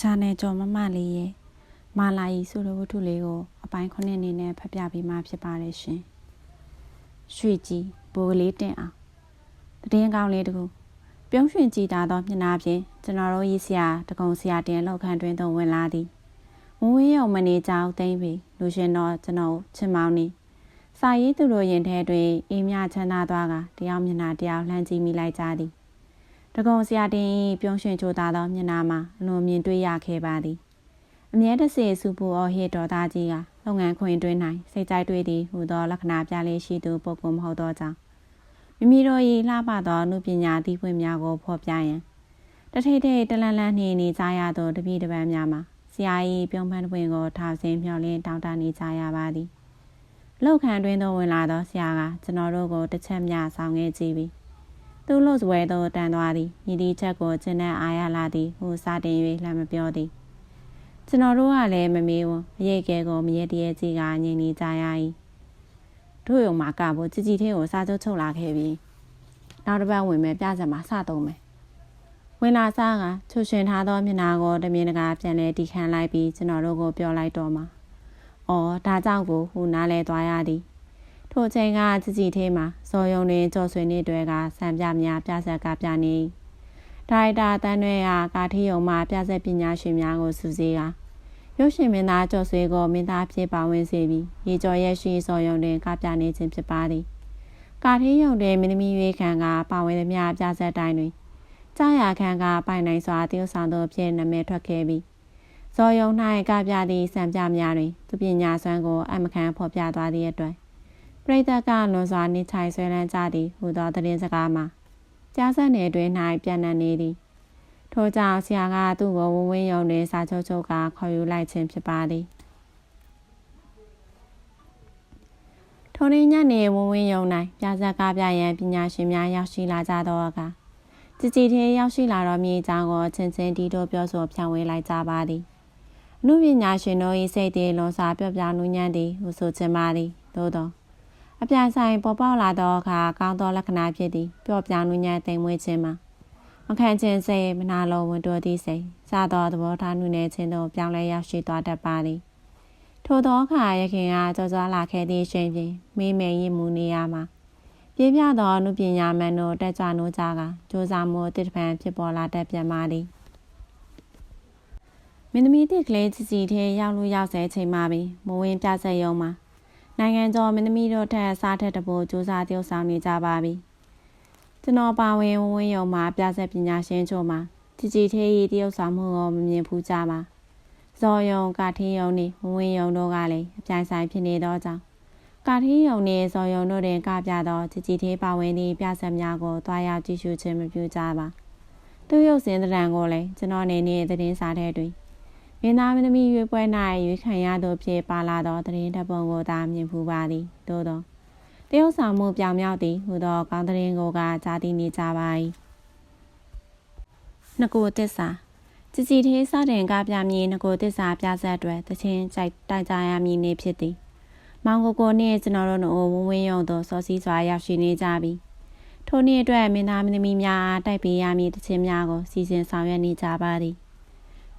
ချာနယ်ကျော်မမလေးရဲ့မာလာယီဆိုတဲ့ဝတ္ထုလေးကိုအပိုင်းခုနှစ်အနေနဲ့ဖတ်ပြပေးမှာဖြစ်ပါတယ်ရှင်။ရွှေကြီးဘိုးကလေးတင်အောင်တည်င်းကောင်းလေးတကူပြုံးရွှင်ကြည်တာသောမျက်နှာဖြင့်ကျွန်တော်တို့ရေးဆရာတကုံဆရာတင်လောက်ခန့်တွင်သို့ဝင်လာသည်။ဝဝင်းရုံမနေကြောင်သိမ့်ပြီလူရှင်တော်ကျွန်တော်ချင်မောင်းနေစာရေးသူတို့ရင်ထဲတွင်အေးမြချမ်းသာသွားကတရားမျက်နှာတရားလှမ်းကြည့်မိလိုက်ကြသည်။ တကုံဆရာတင်ပြုံးရွှင်ချိုသာသောမျက်နှာမှာအလွန်မြင်တွေ့ရခဲ့ပါသည်။အမြဲတစေစုပူအော်ဟစ်တော်သားကြီးကလုပ်ငန်းခွင်တွင်၌စိတ်ကြိုက်တွေ့သည်ဟူသောလက္ခဏာပြလေးရှိသူပုဂ္ဂိုလ်မဟုတ်သောကြောင့်မိမိတို့၏လှပသောအမှုပညာသီးပွင့်များကိုဖော်ပြရန်တထိတ်ထိတ်တလန်လန်နှင့်နေကြရသောတပိတပန်းများမှာဆရာ၏ပြုံးပန်းတွင်ကိုထောင်ဆင်းမျှော်လင်းတောင်းတနေကြရပါသည်လောက်ခံတွင်သို့ဝင်လာသောဆရာကကျွန်တော်တို့ကိုတစ်ချက်မျှဆောင်ခဲ့ကြည့်ပြီး သူ့လို့စပွဲသို့တန်သွားသည်ညီဒီချက်ကိုကျင်းတဲ့အားရလာသည်ဟူစတင်၍လှမ်းမပြောသည်ကျွန်တော်တို့ကလည်းမမေးဘူးမရိတ်ကဲကိုမရက်တည်းကြီးကငြိမ်နေကြရ၏တို့ရုံမှာကဖို့ជីជីသေးကိုစားချုပ်ချုပ်လာခဲ့ပြီးနောက်တစ်ပတ်ဝင်မဲ့ပြစမှာစသုံးမယ်ဝင်လာစားကချွရှင်ထားသောမျက်နှာကိုတမြင်တကာပြန်လဲတီခန့်လိုက်ပြီးကျွန်တော်တို့ကိုပြောလိုက်တော့မှာ။အော်ဒါကြောင့်ကိုဟူနားလဲသွားရသည်။ ထိုချိန်ကជីជីသေးမှာဇော်ယုံတွင်ကြော်ဆွေနေတွေကစံပြများပြဆက်ကပြနေ။ဒါရိုက်တာတန်းတွေကကာထီယုံမှာပြဆက်ပညာရှင်များကိုစူးစီးကရုပ်ရှင်မင်းသားကျော်ဆွေကိုမင်းသားဖြစ်ပါဝင်စေပြီးရေကျော်ရဲ့ရှိစော်ယုံတွင်ကပြနေခြင်းဖြစ်ပါသည်ကာထင်းယုံတွင်မင်းသမီးရွေးခံကပါဝင်သမျှပြဆက်တိုင်းတွင်ကြာရခန်းကပိုင်နိုင်စွာတည်ဆောင်သောဖြစ်နာမည်ထွက်ခဲ့ပြီးဇော်ယုံ၌ကပြသည့်စံပြများတွင်သူပညာစွမ်းကိုအမခံဖော်ပြသွားသည့်အတွက် ပရိသတ်ကလွန်စွာနေချိုင်ဆွဲလန်းကြသည်ဟူသောသတင်းစကားမှာကြားဆက်နယ်တွင်၌ပြန်နှံ့နေသည်ထို့ကြောင့်ဆရာကသူ့ကိုဝဝင်းယုံတွင်စာချုပ်ချုပ်ကခေါ်ယူလိုက်ခြင်းဖြစ်ပါသည်ထိုနေ့ညနေဝဝင်းယုံ၌ပြဇက်ကပြရန်ပညာရှင်များရောက်ရှိလာကြသောအခါကြည်ကြည်သေးရောက်ရှိလာတော်မူအကြောင်းကိုချင်းချင်းတီတို့ပြောဆိုဖြန့်ဝေလိုက်ကြပါသည်အမှုပညာရှင်တို့၏စိတ်တည်လွန်စွာပြော့ပြောင်းနူးညံ့သည်ဟုဆိုချင်ပါသည်သို့သော အပြိုင်ဆိုင်ပေါ်ပေါက်လာသောအခါကောင်းသောလက္ခဏာဖြစ်သည်ပျော့ပြောင်းနူးညံ့သိမ်မွေ့ခြင်းမှာမခံခြင်းစိတ်မနာလိုဝန်တိုသည့်စိတ်စသောသဘောထားနုနယ်ခြင်းတို့ပြောင်းလဲရောက်ရှိသွားတတ်ပါသည်ထိုသောအခါရခင်ကကြော်ကြွားလာခဲ့သည့်အချိန်ဖြင့်မိမိရင်မူနေရမှာပြင်းပြသောအမှုပညာမှန်တို့တက်ကြွနိုးကြကစူးစမ်းမှုတစ်ပံဖြစ်ပေါ်လာတတ်ပြန်ပါသည်မင်းသမီးတစ်ကလေးကြီးကြီးထဲရောက်လို့ရောက်ဆဲချိန်မှာပင်မဝင်းပြဆက်ရုံမှာ နိုင်ငံကျော်မင်းသမီးတို့ထက်စားထက်တပိုးစူးစမ်းတည်ဆောင်နေကြပါပြီကျွန်တော်ပါဝင်ဝဝင်းရုံမှာပြဆက်ပညာရှင်ချို့မှာကြီးကြီးသေးတည်ဆောင်မှုကိုမမြင်ဘူးကြပါဇော်ယုံကာထင်းယုံနှင့်ဝဝင်းယုံတို့ကလည်းအပြိုင်ဆိုင်ဖြစ်နေသောကြောင့်ကာထင်းယုံနှင့်ဇော်ယုံတို့တွင်ကပြသောကြီးကြီးသေးပါဝင်သည့်ပြဆက်များကိုတွားရောက်ကြည့်ရှုခြင်းမပြုကြပါသူရုပ်စင်တံကိုလည်းကျွန်တော်နေနေသတင်းစာထဲတွင် မင်းသားမင်းသမီးရွေးပွဲ၌ရွေးခံရသောဖြစ်ပါလာသောသတင်းတပ်ပုံကိုသာမြင်ဖူးပါသည်သို့သောတရုတ်ဆောင်မှုပြောင်မြောက်သည်ဟူသောကောင်းသတင်းကိုကကြားသိနေကြပါ၏နကိုတစ္ဆာစီစီသေးစတင်ကားပြမည်ငကိုတစ္ဆာပြဆက်အတွက်တချင်းကြိုက်တိုက်ကြရမည်နေဖြစ်သည်မောင်ကိုကိုနှင့်ကျွန်တော်တို့နို့ဝဝင်းယုံသို့စောစီးစွာရောက်ရှိနေကြပြီထိုနေ့အတွက်မင်းသားမင်းသမီးများအားတိုက်ပေးရမည်တခြင်းများကိုစီစဉ်ဆောင်ရွက်နေကြပါသည်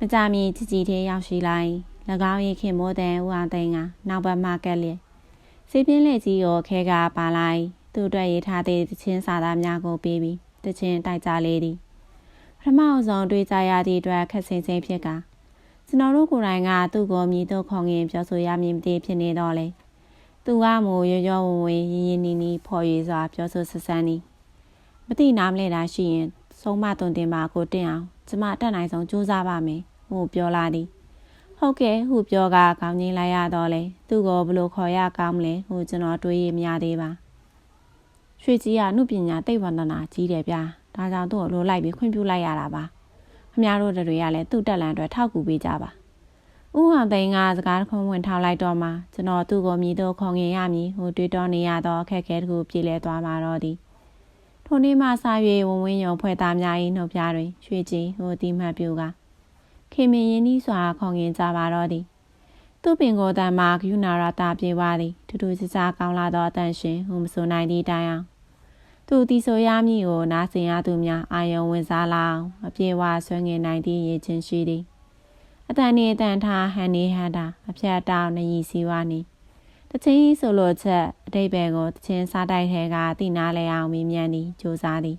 မကြမီကြည်ကြည်သေးရောက်ရှိလိုက်၎င်း၏ခင်မိုးတဲ့ဦးအောင်သိန်းကနောက်ဘက်မှကက်လျက်စီးပြင်းလက်ကြီးကိုခဲကပါလိုက်သူ့အတွက်ရေးထားတဲ့တခြင်းစာသားများကိုပေးပြီးတခြင်းတိုက်ကြလေသည်ပထမဆုံးတွေ့ကြရသည့်အတွက်ခက်ဆင်ဆင်ဖြစ်ကကျွန်တော်တို့ကိုယ်တိုင်ကသူ့ကိုမြည်တော့ခေါငင်ပြောဆိုရမည်မသိဖြစ်နေတော့လေသူကမို့ရောရောဝဝင်ရင်းရင်းနီးနီးဖော်ရည်စွာပြောဆိုဆက်ဆန်းနီးမသိနားမလဲတာရှိရင်ဆုံးမသွန်တင်ပါကိုတင်အောင်ကျမတက်နိုင်ဆုံးစူးစမ်းပါမယ် ဟိုပြောလာသည်ဟုတ်ကဲ့ဟူပြောကခေါင်းငင်းလိုက်ရတော့လေသူ့ကိုဘလို့ခေါ်ရကောင်းမလဲဟိုကျွန်တော်တွေးရမရသေးပါရွှေကြီးကနှုပညာတိတ်ဝန္ဒနာကြီးတယ်ဗျာဒါကြောင့်သူ့ကိုလိုလိုက်ပြီးခွင့်ပြုလိုက်ရတာပါခမတို့တွေကလည်းသူ့တက်လန်အတွက်ထောက်ကူပေးကြပါဥဟောင်သိန်းကစကားတစ်ခုဝင်ထောက်လိုက်တော့မှကျွန်တော်သူ့ကိုမြည်တော့ခေါငင်ရမည်ဟိုတွေးတော်နေရတော့အခက်ခဲတခုပြေလဲသွားမှာတော့သည်ထိုနေ့မှစ၍ဝဝင်းယုံဖွဲ့သားများ၏နှုတ်ပြတွင်ရွှေကြီးဟိုတိမှတ်ပြူက ခေမင်းရင်းဤစွာခေါငင်ကြပါတော့သည်သူ့ပင်ကိုယ်တန်မှာဂယုနာရတာပြေဝသည်ထူးထူးခြားခြားကောင်းလာသောအတန်ရှင်ဟိုမဆိုနိုင်သည့်တိုင်အောင်သူတီဆိုရမည်ကိုနားဆင်ရသူများအာယုံဝင်စားလောင်အပြေဝဆွဲငင်နိုင်သည့်ရည်ချင်းရှိသည်အတန်နေတန်ထားဟန်နေဟန်တာအဖြတ်တောင်းနရီစီဝါနီတချင်းဆိုလိုချက်အတိတ်ဘယ်ကိုတချင်းစားတိုက်ထဲကတိနာလဲအောင်မြင်မြန်သည်စူးစားသည်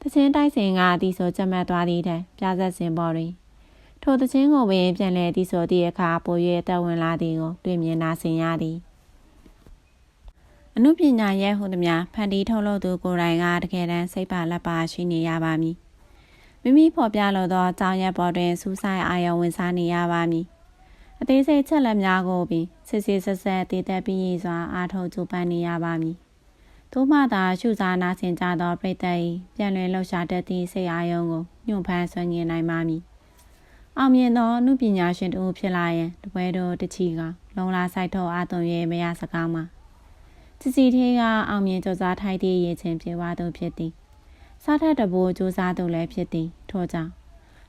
တချင်းတိုက်စဉ်ကတီဆိုချက်မှတ်သွားသည်တဲ့ပြဆက်စင်ပေါ်တွင် ထိုတချင်းကိုပင်ပြန်လဲတီဆိုသည့်အခါပို၍တက်ဝင်လာသည်ကိုတွေ့မြင်နာဆင်ရသည်အမှုပညာရဲ့ဟူသည်များဖန်တီးထုတ်လုပ်သူကိုယ်တိုင်ကတကယ်တမ်းစိတ်ပါလက်ပါရှိနေရပါမည်မိမိဖော်ပြလိုသောအကြောင်းရပေါ်တွင်စူးစိုက်အာရုံဝင်စားနေရပါမည်အသေးစိတ်ချက်လက်များကိုပင်စစ်စစ်ဆက်ဆက်တည်သက်ပြီးစွာအားထုတ်ကြိုးပမ်းနေရပါမည်သို့မှသာရှုစားနာဆင်ကြသောပရိသတ်၏ပြန်လည်လှုပ်ရှားတတ်သည့်စိတ်အာရုံကိုညှို့ဖမ်းဆွငင်နိုင်ပါမည် အောင်မြင်သောအမှုပညာရှင်တို့ဖြစ်လာရင်တပွဲတော်တချီကလုံလာဆိုင်ထုတ်အားသွန်၍မရစကားမှာစီစီသေးကအောင်မြင်ကြိုးစားထိုက်သည့်ရည်ချင်းပြေဝသူဖြစ်သည်စားထက်တဘိုးစူးစမ်းသူလည်းဖြစ်သည်ထို့ကြောင့်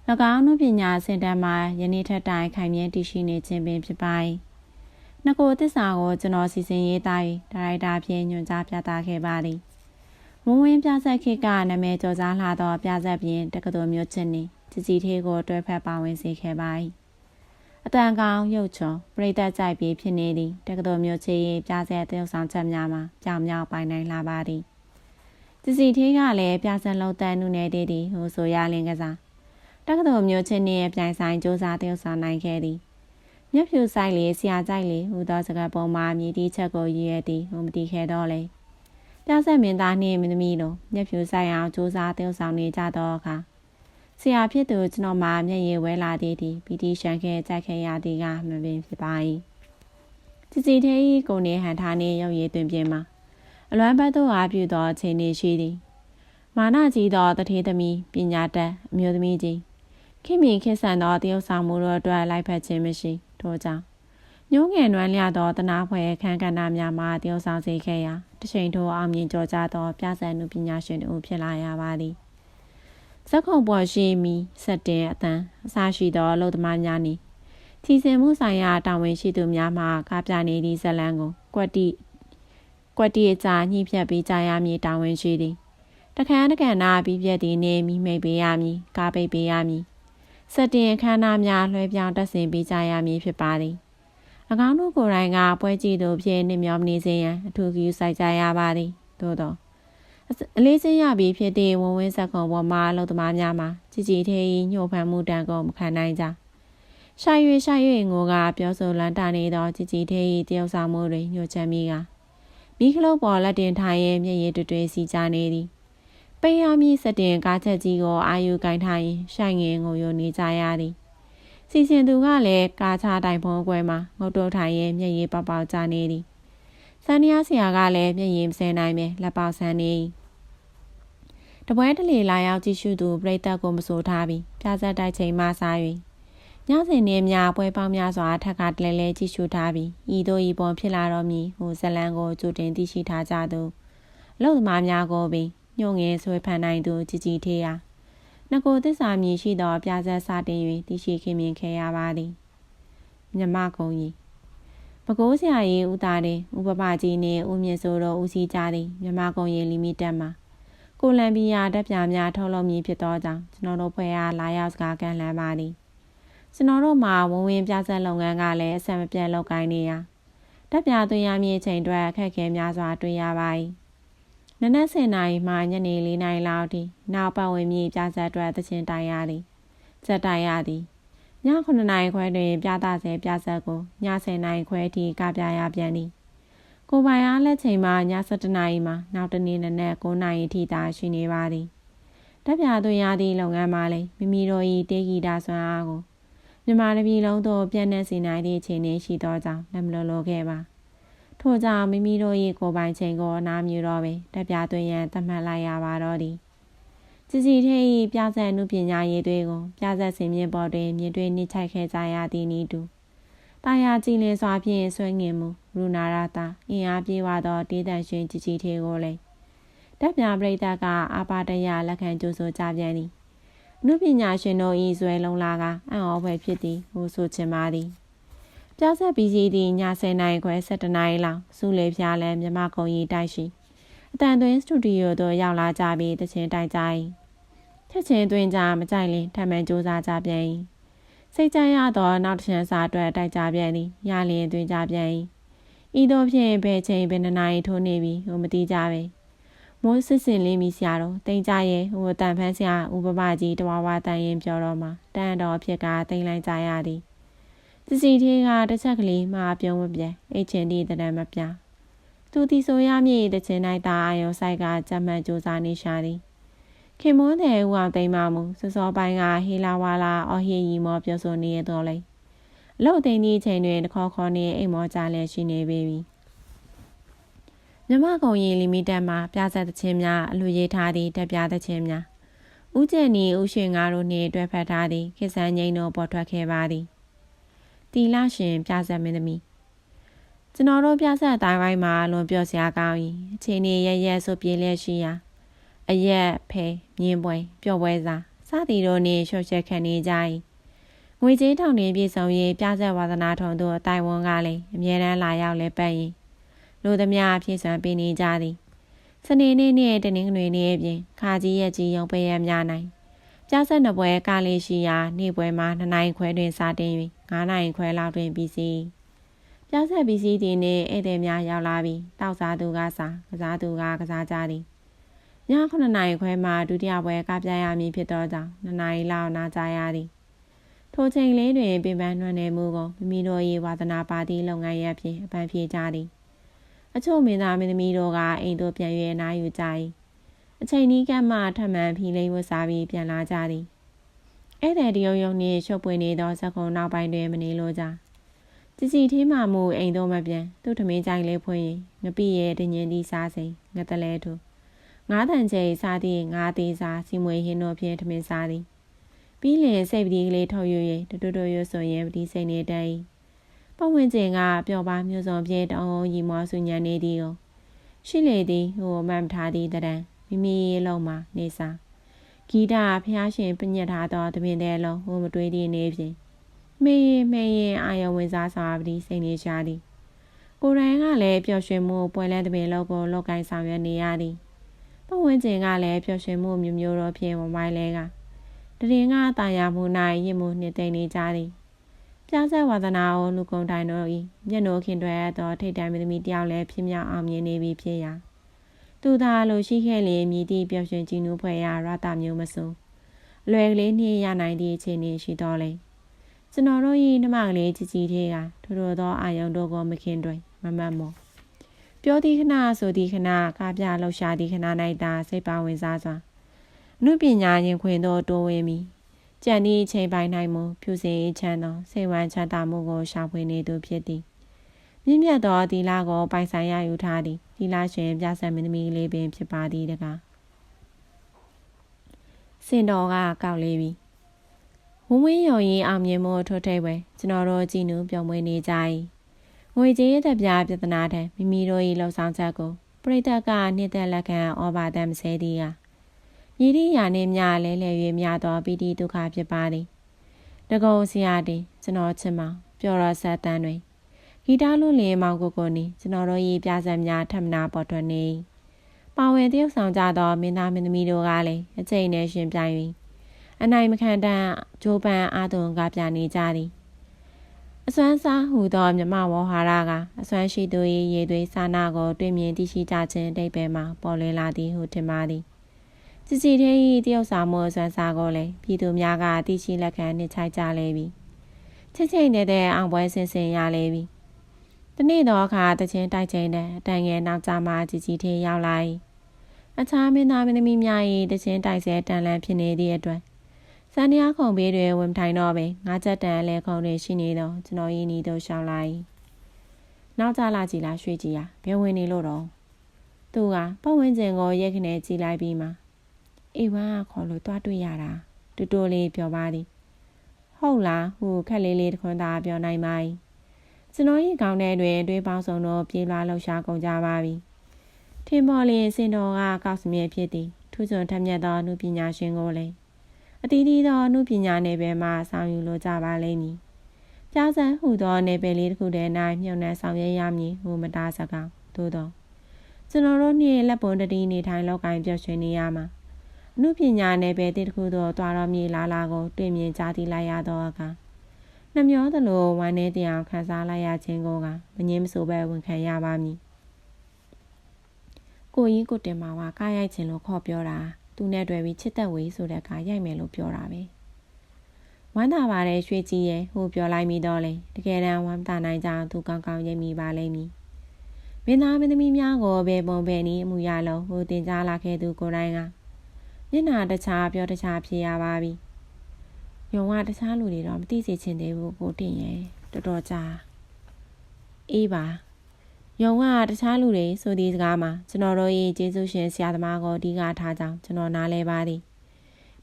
၎င်းတို့ပညာစင်တန်းမှာယနေ့ထက်တိုင်ခိုင်မြဲတည်ရှိနေခြင်းပင်ဖြစ်ပါ၏။နကိုတစ္ဆာကိုကျွန်တော်စီစဉ်ရေးသားဒါရိုက်တာဖြင့်ညွှန်ကြားပြသခဲ့ပါသည်။မဝင်းပြဆက်ခေတ်ကနာမည်ကျော်ကြားလာသောပြဆက်ပြင်တက္ကသိုလ်မြို့ချင်းနှ င့်စီစီသေးကိုတွဲဖက်ပါဝင်စေခဲ့ပါ၏။အတန်ကောင်ရုပ်ချောပရိသတ်ကြိုက်ပြီးဖြစ်နေသည့်တက္ကသိုလ်မြို့ချေရေးပြဆက်တရုပ်ဆောင်ချက်များမှာကြောင်မြောက်ပိုင်နိုင်လာပါသည်။စီစီသေးကလည်းပြစံလုံးတန်းနုနယ်တည်သည်ဟိုဆိုရလင်းကစားတက္ကသိုလ်မျိုးချင်းနှင့်ပြိုင်ဆိုင်စ조사တရုပ်ဆောင်နိုင်ခဲ့သည်မျက်ဖြူဆိုင်လေဆရာကြိုက်လေဟူသောစကားပုံမှာမြည်တီးချက်ကိုရည်ရသည်ဟိုမတီးခဲ့တော့လေပြဆက်မင်းသားနှင့်မင်းသမီးတို့မျက်ဖြူဆိုင်အောင်စ조사တရုပ်ဆောင်နေကြသောအခါ ဆရာဖြစ်သူကျွန်တော်မှာမျက်ရည်ဝဲလာသည်သည်ပီတီရှန်ခဲကြိုက်ခဲ့ရသည်ကမပင်ဖြစ်ပါ၏စီစီသေးကိုနေဟန်ထားနှင့်ရုပ်ရည်တွင်ပြင်မှာအလွမ်းပတ်သို့အားပြုသောအခြေအနေရှိသည်မာနကြီးသောတထေသမီးပညာတတ်အမျိုးသမီးကြီးခင်မင်ခင်ဆန်သောတရုပ်ဆောင်မှုတို့အတွက်လိုက်ဖက်ခြင်းမရှိထို့ကြောင့်ညှိုးငယ်နွမ်းလျသောတနာဖွဲခန်းကဏ္ဍများမှာတရုပ်ဆောင်စေခဲ့ရာတချိန်ထိုအောင်မြင်ကြော်ကြသောပြဆန်မှုပညာရှင်တို့ဖြစ်လာရပါသည် ဇက်ခုံပေါ်ရှိမီစက်တင်အတန်းအစရှိသောအလုပ်သမားများနီထီစင်မှုဆိုင်ရာတာဝန်ရှိသူများမှကားပြနေသည့်ဇလန်းကိုကွက်တိကွက်တီအကြာညှိဖြတ်ပေးကြရမည်တာဝန်ရှိသည်တခန်းတကန်နာပြီးပြက်သည်နေမိမိတ်ပေးရမည်ကားပိတ်ပေးရမည်စက်တင်အခမ်းအနားများလွှဲပြောင်းတက်ဆင်ပေးကြရမည်ဖြစ်ပါသည်၎င်းတို့ကိုယ်တိုင်ကပွဲကြည့်သူဖြစ်နှမျောမနေစေရန်အထူးဂရုစိုက်ကြရပါသည်သို့သော အလေးစင်းရပြီးဖြစ်သည့်ဝဝင်းဆက်ခုံပေါ်မှာလုံသမားများမှာကြည်ကြည်သေးညှို့ဖမ်းမှုတန်ကုန်မခံနိုင်ကြရှာရွေရှာရွေငိုကပြောဆိုလန်းတာနေသောကြည်ကြည်သေးတယောက်ဆောင်မှုတွေညှို့ချမ်းမိကမိခလုတ်ပေါ်လက်တင်ထိုင်ရင်မျက်ရည်တွေ့တွေ့စီကြနေသည်ပိယာမီစတင်ကားချက်ကြီးကိုအာယူကင်ထိုင်ရှိုင်ငင်ငိုယိုနေကြရသည်စီစဉ်သူကလည်းကားချတိုင်ဖုံးကွဲမှာငုတ်တုတ်ထိုင်ရင်မျက်ရည်ပေါပေါကြနေသည်စန်နီယာဆရာကလည်းမျက်ရည်မစဲနိုင်ပဲလက်ပေါဆန်းနေ တပွဲတလေလာရောက်ကြည့်ရှုသူပြိတ္တကိုမစိုးထားပြီးပြဇက်တိုက်ချိန်မှစား၍ညစဉ်နေများပွဲပေါင်းများစွာထက်ကတလဲလဲကြည့်ရှုထားပြီးဤသို့ဤပေါ်ဖြစ်လာတော့မည်ဟိုဇလန်ကိုကြိုတင်သိရှိထားကြသူအလုသမားများကိုပင်ညှို့ငယ်ဆွဲဖန်နိုင်သူကြည်ကြည်ထေးရာနကိုသစ္စာမြည်ရှိသောပြဇက်စတင်၍သိရှိခင်မြင်ခဲ့ရပါသည်မြမကုံကြီးပကိုးဆရာကြီးဦးသားတင်ဥပပကြီးနှင့်ဦးမြင့်စိုးတို့ဦးစီးကြသည်မြမကုံရင်လီမီတက်မှာ ကိုလံဘီယာတက်ပြများထုတ်လုပ်မည်ဖြစ်သောကြောင့်ကျွန်တော်တို့ဖွဲ့အားလာရောက်စကားကန့်လန့်ပါသည်ကျွန်တော်တို့မှာဝဝင်ပြဆက်လုပ်ငန်းကလည်းအဆက်မပြတ်လုပ်ကိုင်းနေရတက်ပြသွင်းရမည်အချိန်အတွက်အခက်အခဲများစွာတွေ့ရပါ၏နနက်10နာရီမှညနေ4နာရီလောက်ထိနောက်ပတ်ဝန်းမြည်ပြဆက်အတွက်သချင်းတိုင်ရသည်စက်တိုင်ရသည်ည9နာရီခွဲတွင် ပြသဆဲပြဆက်ကိုည10နာရီခွဲထိကပြရပြန်သည် ကိုပိုင်အားလက်ချိန်မှာည7နာရီမှနောက်တနေ့နနက်9နာရီထိသာရှိနေပါသည်တက်ပြသွင်းရသည့်လုပ်ငန်းမှာလည်းမိမိတို့၏တေဂီတာဆွမ်းအားကိုမြန်မာတပြည်လုံးသို့ပြန့်နှံ့စေနိုင်သည့်အခြေအနေရှိသောကြောင့်လက်မလိုလိုခဲ့ပါထို့ကြောင့်မိမိတို့၏ကိုယ်ပိုင်ချိန်ကိုအနားမြူတော့ပင်တက်ပြသွင်းရန်သတ်မှတ်လိုက်ရပါတော့သည်စီစီထဲ၏ပြဆက်အမှုပညာရေးတွေကိုပြဆက်စင်မြင့်ပေါ်တွင်မြင်တွေ့နှိချိုက်ခဲ့ကြရသည်နည်းတူတာယာကြည်လင်စွာဖြင့်ဆွဲငင်မှု ရူနာရတာအင်အားပြေးဝသောတေးတန်ရှင်ကြီးကြီးသေးကိုလည်းတက်ပြပရိသတ်ကအာပါတရလက်ခံကြိုးဆိုကြပြန်သည်နုပညာရှင်တို့ဤဇွဲလုံးလာကအံ့ဩဖွယ်ဖြစ်သည်ဟူဆိုချင်ပါသည်ပြောဆက်ပြီးစီသည်ည10နာရီခွဲ17နာရီလောက်စုလေဖျားလဲမြမကုံရီတိုက်ရှိအတန်သွင်းစတူဒီယိုသို့ရောက်လာကြပြီးတချင်းတိုက်ကြ၏ချက်ချင်းတွင်ကြမကြိုက်လင်ထပ်မံစူးစမ်းကြပြန်၏စိတ်ကြရသောနောက်တစ်ချမ်းစာအတွက်တိုက်ကြပြန်သည်ရလျင်တွင်ကြပြန်၏ ဤသို့ဖြင့်ဘယ်ချိန်ဘယ်နှနာရီထိုးနေပြီဟိုမတိကြပဲမိုးစစ်စင်လင်းမိဆရာတော်တိန်ကြရဲ့ဟိုတန်ဖန်းဆရာဥပပကြီးတဝါဝါတန်ရင်ပြောတော့မှာတန်တော်ဖြစ်ကတိန်လိုက်ကြရသည်စစီသေးကတစ်ချက်ကလေးမှာပြုံးမပြဲအိတ်ချင်သည့်တရံမပြသူတီဆိုရမည်တချင်လိုက်တာအာယုံဆိုင်ကကြမ်းမှန်ကြိုးစားနေရှာသည်ခင်မွန်းတဲ့ဦးအောင်သိမ်းမမူစောစောပိုင်းကဟေလာဝါလာအော်ဟီရီမောပြောဆိုနေရတော့လေအ လုတ်သိမ်းသည့်အချိန်တွင်တခေါခေါနေအိမ်မောကြလျက်ရှိနေပေပြီမြမကုံရင်လီမီတက်မှာပြဆက်သချင်းများအလူရေးထားသည့်တက်ပြသချင်းများဦးကျန်နီဦးရွှေငါတို့နှင့်တွဲဖက်ထားသည့်ခေဆန်းငိမ့်တို့ပေါ်ထွက်ခဲ့ပါသည်တီလာရှင်ပြဆက်မင်းသမီးကျွန်တော်တို့ပြဆက်အတိုင်းပိုင်းမှာလွန်ပြော့စရာကောင်း၏အချိန်ကြီးရရက်ဆိုပြေးလျက်ရှိရာအရက်ဖဲမြင်းပွဲပျော်ပွဲစားစသည်တို့နှင့်ရှော့ချက်ခံနေကြ၏ ငွေကြေးထောင်တင်ပြည့်စုံရေးပြဆက်ဝါသနာထုံတို့အတိုင်ဝန်ကလည်းအမြဲတမ်းလာရောက်လဲပတ်ရင်လူသမျှဖြည့်စွမ်းပေးနေကြသည်စနေနေ့နဲ့တနင်္ဂနွေနေ့အပြင်ခါကြီးရက်ကြီးရုံပရများနိုင်ပြဆက်နှစ်ပွဲကားလေးရှိရာနေ့ပွဲမှာ2နိုင်ခွဲတွင်စတင်၍9နိုင်ခွဲလောက်တွင်ပြီးစီးပြဆက်ပြီးစီးသည်နှင့်ဧည့်သည်များရောက်လာပြီးတောက်စားသူကစားကစားသူကကစားကြသည်ည9နာရီခွဲမှဒုတိယပွဲကပြရမည်ဖြစ်သောကြောင့်2နာရီလောက်နားကြရသည် ထိုချိန်လေးတွင်ပင်ပန်းနှွမ်းနယ်မှုကိုမိမိတို့၏ဝါသနာပါတီလုပ်ငန်းရပ်ဖြင့်အပန်းဖြေကြသည်အချို့မင်းသားမင်းသမီးတို့ကအိမ်တို့ပြန်၍နားယူကြ၏အချိန်နီးကပ်မှထမှန်ဖီလိမ့်ဝတ်စားပြီးပြန်လာကြသည်ဧည့်သည်တရုံယုံနှင့်ရှုပ်ပွေနေသောဇက်ကုံနောက်ပိုင်းတွင်မနေလိုကြကြစီထင်းမှမူအိမ်တို့မပြန်သူ့ထမင်းကြိုင်လေးဖွင့်ရင်ငပိရဲ့တညင်ဒီစားစိန်ငတလဲထို့ငါးတန်ကျဲစားသည့်ငါးသေးစားစီမွေဟင်းတို့ဖြင့်ထမင်းစားသည် ပြီးလင်စိတ်ပတိကလေးထုတ်ရွ၍တူတူရွဆိုရင်ပတိစိတ်နေတတ်၏ပတ်ဝန်းကျင်ကပျော်ပါမျိုးစုံပြည့်တောင်းရီမောဆူညံနေသည်ကိုရှိလေသည်ဟိုမှတ်ထားသည်တရံမိမိရဲ့လုံးမှာနေစားဂီတဖျားရှင်ပညတ်ထားသောတပင်တဲ့လုံးဟိုမတွေးသည့်နေဖြင့်မေးရင်မေးရင်အာယဝင်စားစွာပတိစိတ်နေရှာသည်ကိုယ်တိုင်ကလည်းပျော်ရွှင်မှုပွဲလဲတပင်လောက်ကိုလောက်ကင်ဆောင်ရွက်နေရသည်ပတ်ဝန်းကျင်ကလည်းပျော်ရွှင်မှုမျိုးမျိုးတော့ဖြင့်ဝိုင်းလဲက တရင်ကတာယာမှု၌ရစ်မှုနှစ်သိမ့်နေကြသည်ပြဆက်ဝါသနာကိုလူကုန်တိုင်းတို့၏မျက်နှာခင်တွဲသောထိတ်တန့်မသမီးတယောက်လည်းဖြစ်မြောက်အောင်မြင်နေပြီဖြစ်ရာသူသာလိုရှိခဲ့လေမြည်သည့်ပျော်ရွှင်ကြည်နူးဖွယ်ရာရတာမျိုးမစိုးအလွယ်ကလေးနှင့်ရနိုင်သည့်အခြေအနေရှိတော်လေကျွန်တော်တို့၏နှမကလေးကြည်ကြည်သေးကထိုထိုသောအာယုံတို့ကိုမခင်တွင်မမတ်မောပြောသည့်ခဏဆိုသည့်ခဏကားပြလှရှာသည့်ခဏ၌သာစိတ်ပါဝင်စားစွာ နုပညာရင်ခွင်သို့တိုးဝင်ပြီးကြံသည့်အချိန်ပိုင်း၌မူဖြူစင်အေးချမ်းသောစိတ်ဝမ်းချမ်းသာမှုကိုရှာဖွေနေသူဖြစ်သည်မြင့်မြတ်သောသီလကိုပိုင်ဆိုင်ရယူထားသည်သီလရှင်ပြဆက်မင်းသမီးလေးပင်ဖြစ်ပါသည်တကားစင်တော်ကကောက်လေးပြီဝဝင်းရုံရင်အောင်မြင်မှုထိုးထိပ်ပဲကျွန်တော်တို့ကြည်နူးပြုံမွေးနေကြ၏ငွေကြေးသက်ပြပြဿနာတဲ့မိမိတို့၏လှုပ်ဆောင်ချက်ကိုပရိသတ်ကနှစ်သက်လက်ခံဩဘာတမ်းဆဲသည်က ရည်ရည်ရာနှင့်မြလဲလဲ၍မြသောပိတိဒုက္ခဖြစ်ပါသည်တကုံဆရာတင်ကျွန်တော်ချစ်မောင်ပျော်တော်ဆက်တန်းတွင်ဂီတလွန်လင်းမောင်ကိုကိုနေကျွန်တော်တို့၏ပြဆက်များထပ်မနာပေါ်ထွက်နေပါဝင်တယောက်ဆောင်ကြသောမင်းသားမင်းသမီးတို့ကလည်းအချိန်နဲ့ရှင်ပြိုင်၍အနိုင်မခံတမ်းဂျိုးပန်အာသွန်ကပြနေကြသည်အစွမ်းစားဟူသောမြမဝဟာရကအစွမ်းရှိသူ၏ရေသွေးစာနာကို တွေ့မြင်သိရှိကြခြင်းအတိတ်ပဲမှာပေါ်လွင်လာသည်ဟုထင်ပါသည် စီစီသေး၏တယောက်စာမောဆွမ်းစားကိုလည်းပြည်သူများကသိရှိလက်ခံနှိချိုက်ကြလေပြီချစ်ချိန်တဲ့အောင်ပွဲဆင်ဆင်ရလေပြီတနေ့တော့အခါတချင်းတိုက်ချိန်တဲ့အတန်ငယ်နောက်ကြမှာជីជីသေးရောက်လာ၏အခြားမင်းသားမင်းသမီးများ၏တချင်းတိုက်ဆဲတန်လန်ဖြစ်နေသည့်အတွက်စံတရားခုံဘေးတွင်ဝင်ထိုင်တော့ပင်ငါးချက်တန်အလဲခုံတွင်ရှိနေတော့ကျွန်တော်၏နီးတို့ရှောင်းလာ၏နောက်ကြလာကြည်လားရွှေကြည်ရဘယ်ဝင်နေလို့တော့သူကပတ်ဝန်းကျင်ကိုရက်ခနဲ့ကြည်လိုက်ပြီးမှ အေဝမ်းကခေါ်လို့တွားတွေ့ရတာတူတူလေးပြောပါသည်ဟုတ်လားဟူခက်လေးလေးတခွန်းသာပြောနိုင်ပါ၏ကျွန်တော်၏ခေါင်းထဲတွင်တွေးပေါင်းစုံတော့ပြေးလွှားလှုပ်ရှားကုန်ကြပါပြီထင်ပေါ်လျင်စင်တော်ကကောက်စမြဲဖြစ်သည်ထူးချွန်ထက်မြက်သောအမှုပညာရှင်ကိုလည်းအတီးတီးသောအမှုပညာနယ်ပယ်မှဆောင်ယူလိုကြပါလိမ့်မည်ကြားစမ်းဟူသောနယ်ပယ်လေးတစ်ခုတည်း၌မြုံနှံဆောင်ရွက်ရမည်ဟူမတားစကားသို့သောကျွန်တော်တို့နှင့်လက်ပွန်တတိနေထိုင်လောက်ကိုင်းပြော့ရွှင်နေရမှာ အမှုပညာနယ်ပယ်တစ်ခုသို့တွားတော်မည်လာလာကိုတွေ့မြင်ကြားသိလိုက်ရသောအခါနှမျောသလိုဝမ်းနေတရားခံစားလိုက်ရခြင်းကိုကမငင်းမဆိုပဲဝန်ခံရပါမည်ကိုကြီးကိုတင်မာကကားရိုက်ခြင်းလို့ခေါ်ပြောတာသူနဲ့တွေ့ပြီးချစ်သက်ဝေးဆိုတဲ့ကရိုက်မယ်လို့ပြောတာပဲဝမ်းသာပါတယ်ရွှေကြီးရဲ့ဟိုပြောလိုက်မိတော့လေတကယ်တမ်းဝမ်းသာနိုင်ကြသူကောင်းကောင်းရိပ်မိပါလိမ့်မည်မင်းသားမင်းသမီးများကိုဘယ်ပုံဘယ်နည်းအမှုရလုံးဟိုတင်ကြားလာခဲ့သူကိုယ်တိုင်က မျက်နာတခြားပြောတခြားဖြစ်ရပါပြီ။ယုံကတခြားလူတွေတော့မသိစေချင်သေးဘူးကိုတင်ရဲ့တော်တော်ကြာအေးပါယုံကတခြားလူတွေဆိုဒီစကားမှာကျွန်တော်တို့ရဲ့ကျေးဇူးရှင်ဆရာသမားကိုအဓိကထားကြောင်းကျွန်တော်နားလဲပါသည်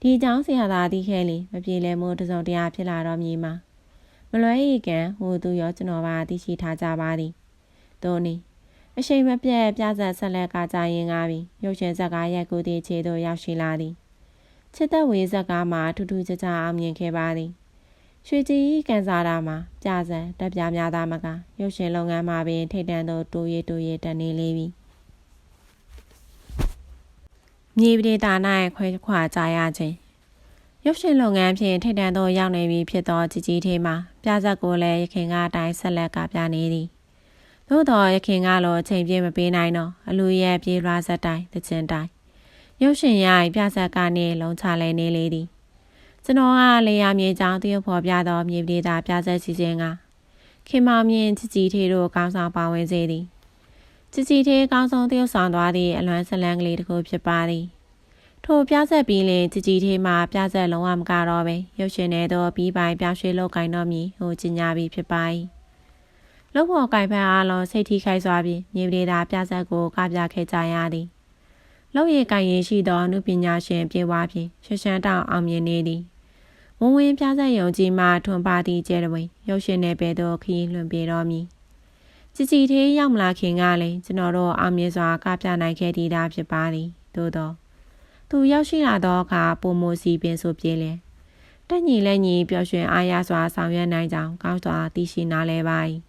ဒီအကြောင်းဆရာသာသိခဲ့လေမပြေလည်မှုတစုံတရာဖြစ်လာတော့မည်မှာမလွဲဤကံဟိုသူရောကျွန်တော်ပါသိရှိထားကြပါသည်သို့နည်း အရှိန်မပြတ်ပြဆက်ဆက်လက်ကကြရင်ကားပြီးရုပ်ရှင်ဇက်ကားရိုက်ကူးသည့်ခြေသို့ရောက်ရှိလာသည်ချစ်သက်ဝေဇက်ကားမှာထူးထူးခြားခြားအောင်မြင်ခဲ့ပါသည်ရွှေကြည်၏ကန်စားတာမှာပြဆန်တက်ပြများသားမကရုပ်ရှင်လုပ်ငန်းမှာပင်ထိတ်တန့်သောတိုးရီတိုးရီတက်နေလေပြီမြေပဒေတာ၌ခွဲခွာကြရခြင်းရုပ်ရှင်လုပ်ငန်းဖြင့်ထိတ်တန့်သောရောက်နေပြီဖြစ်သောជីជីသေးမှာပြဇက်ကိုလည်းရခင်ကအတိုင်းဆက်လက်ကပြနေသည် သို့တော်ရခင်ကလိုအချိန်ပြည့်မပေးနိုင်တော့အလူရဲ့ပြေးလွှားဆက်တိုင်းတချင်တိုင်းရုပ်ရှင်ရိုက်ပြဆက်ကနေလုံးချလဲနေလေသည်ကျွန်တော်ကလေယာမြေချောင်းတရုတ်ဖော်ပြသောမြေပြေးတာပြဆက်စီစဉ်ကခင်မောင်မြင့်ချီချီထေတို့ကောင်းဆောင်ပါဝင်စေသည်ချီချီထေကောင်းဆောင်တရုတ်ဆောင်သွားသည့်အလွမ်းဇလန်းကလေးတစ်ခုဖြစ်ပါသည်ထိုပြဆက်ပြီးလင်ကြည်ကြည်သေးမှပြဆက်လုံးဝမကတော့ပဲရုပ်ရှင်ထဲသောပြီးပိုင်ပြောင်းရွှေ့လောက်ကင်တော့မည်ဟိုကြီးညာပြီးဖြစ်ပါ၏ လုံဖော်ကင်ဖက်အားလုံးစိတ်ထိခိုက်စွာဖြင့်မြေပဒေသာပြဆက်ကိုကပြခဲ့ကြရသည်လုံရည်ကင်ရင်ရှိသောအမှုပညာရှင်ပြေဝါဖြင့်ရှရှမ်းတောင်အောင်မြင်နေသည်ဝဝင်းပြဆက်ယုံကြည်မှထွန်ပါသည့်ကျဲတော်ဝင်ရုပ်ရှင်နယ်ပယ်သို့ခရီးလွန်ပြေတော်မူကြည်ကြည်သေးရောက်မလာခင်ကလည်းကျွန်တော်တို့အောင်မြင်စွာကပြနိုင်ခဲ့သည်သာဖြစ်ပါသည်သို့သောသူရောက်ရှိလာသောအခါပုံမိုစီပင်ဆိုပြေးလဲတက်ညီလက်ညီပျော်ရွှင်အားရစွာဆောင်ရွက်နိုင်ကြောင်းကောင်းစွာသိရှိနားလဲပါ၏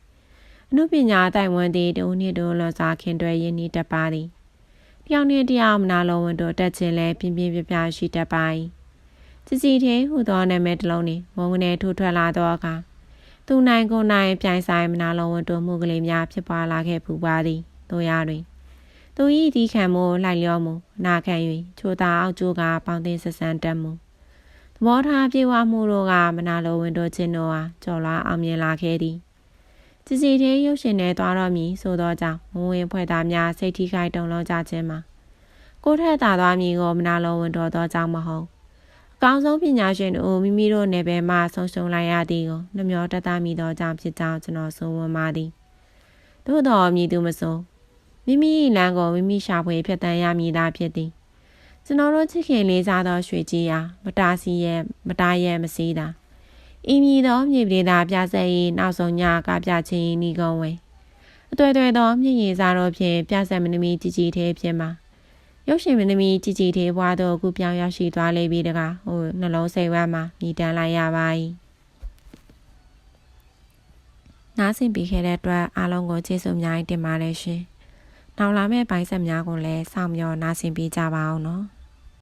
အမှုပညာတိုင်ဝန်သည်တူနှင့်တူလွန်စွာခင်တွဲရင်းနှီးတတ်ပါသည်တယောက်နှင့်တယောက်မနာလိုဝန်တို့တက်ခြင်းလဲပြင်းပြင်းပြပြရှိတတ်ပါ၏စီစီထင်းဟူသောနာမည်တစ်လုံးနှင့်ဝုံကနေထိုးထွက်လာသောအခါသူနိုင်ကိုနိုင်ပြိုင်ဆိုင်မနာလိုဝန်တို့မှုကလေးများဖြစ်ပွားလာခဲ့ပူပါသည်တို့ရတွင်သူ၏ဒီခံမှုလိုက်လျောမှုနာခံ၍ချိုသာအောက်ကျိုးကပေါင်းတင်ဆက်ဆံတတ်မှုသဘောထားပြေဝမှုတို့ကမနာလိုဝင်တို့ချင်းတို့ဟာကြော်လာအောင်မြင်လာခဲ့သည် စီစီသေးရုပ်ရှင်နဲ့သွားတော့မည်ဆိုသောကြောင့်ဝဝင်ဖွဲ့သားများစိတ်ထိခိုက်တုန်လှုပ်ကြခြင်းမှာကိုထက်သာသွားမည်ကိုမနာလိုဝင်တော်သောကြောင့်မဟုတ်အကောင်းဆုံးပညာရှင်တို့မိမိတို့နယ်ပယ်မှဆုံးရှုံးလိုက်ရသည်ကိုနှမျောတတ်မိသောကြောင့်ဖြစ်ကြောင်းကျွန်တော်ဆိုဝင်ပါသည်သို့တော်မည်သူမဆိုမိမိလမ်းကိုမိမိရှာဖွေဖြတ်တန်းရမည်သာဖြစ်သည်ကျွန်တော်တို့ချစ်ခင်လေးစားသောရွှေကြီးဟာမတားစီရဲ့မတားရဲ့မစည်းတာ ဤမည်သောမြေပြေသာပြဆက်၏နောက်ဆုံးညကပြချင်းဤကုံဝင်အတွေ့အတွေ့သောမြင့်ရည်စားတို့ဖြင့်ပြဆက်မနမီကြီးကြီးသေးဖြစ်မှာရုပ်ရှင်မနမီကြီးကြီးသေးဘွားတို့အခုပြောင်းရောက်ရှိသွားလေပြီတကားဟိုနှလုံးစိတ်ဝမ်းမှာမြည်တမ်းလိုက်ရပါ၏နားဆင်ပြီးခဲ့တဲ့အတွက်အားလုံးကိုကျေးဇူးအများကြီးတင်ပါတယ်ရှင်။နောက်လာမယ့်ပိုင်းဆက်များကိုလည်းစောင့်မျှော်နားဆင်ပေးကြပါအောင်နော်။